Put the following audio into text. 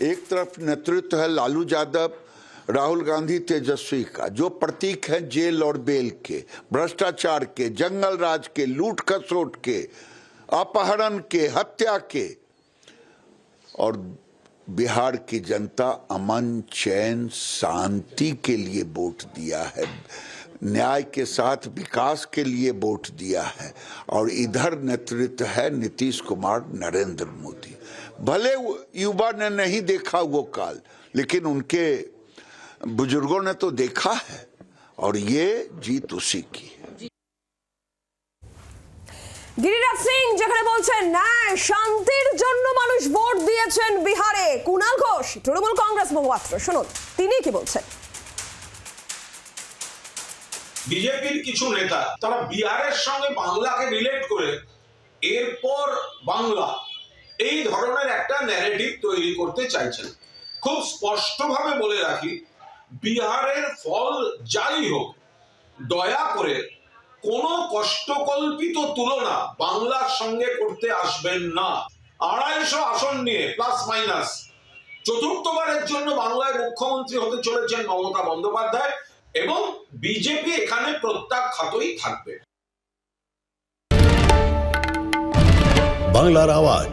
एक तरफ़ नेतृत्व है लालू यादव, राहुल गांधी तेजस्वी का, जो प्रतीक है जेल और बेल के, भ्रष्टाचार के, जंगल राज के, लूट खसोट के, अपहरण के, हत्या के। और बिहार की जनता अमन, चैन, शांति के लिए वोट दिया है, न्याय के साथ विकास के लिए वोट दिया है। और इधर नेतृत्व है नीतीश कुमार, नरेंद्र मोदी। भले वो युवा ने नहीं देखा वो काल लेकिन उनके बुजुर्गों ने तो देखा है और ये जीत उसी की है গিরিরাজ সিং যেখানে বলছেন ন্যায় শান্তির জন্য মানুষ ভোট দিয়েছেন বিহারে কুণাল ঘোষ তৃণমূল কংগ্রেস মুখপাত্র শুনুন তিনি কি বলছেন বিজেপির কিছু নেতা তারা বিহারের সঙ্গে বাংলাকে রিলেট করে এরপর বাংলা এই ধরনের একটা ন্যারেটিভ তৈরি করতে চাইছেন। খুব স্পষ্টভাবে বলে রাখি, বিহারের ফল যাই হোক, দয়া করে কোনো কষ্টকল্পিত তুলনা বাংলার সঙ্গে করতে আসবেন না। আড়াইশো আসন নিয়ে প্লাস মাইনাস চতুর্থবারের জন্য বাংলায় মুখ্যমন্ত্রী হতে চলেছেন মমতা বন্দ্যোপাধ্যায় এবং বিজেপি এখানে প্রত্যাখ্যাতই থাকবে। বাংলার আওয়াজ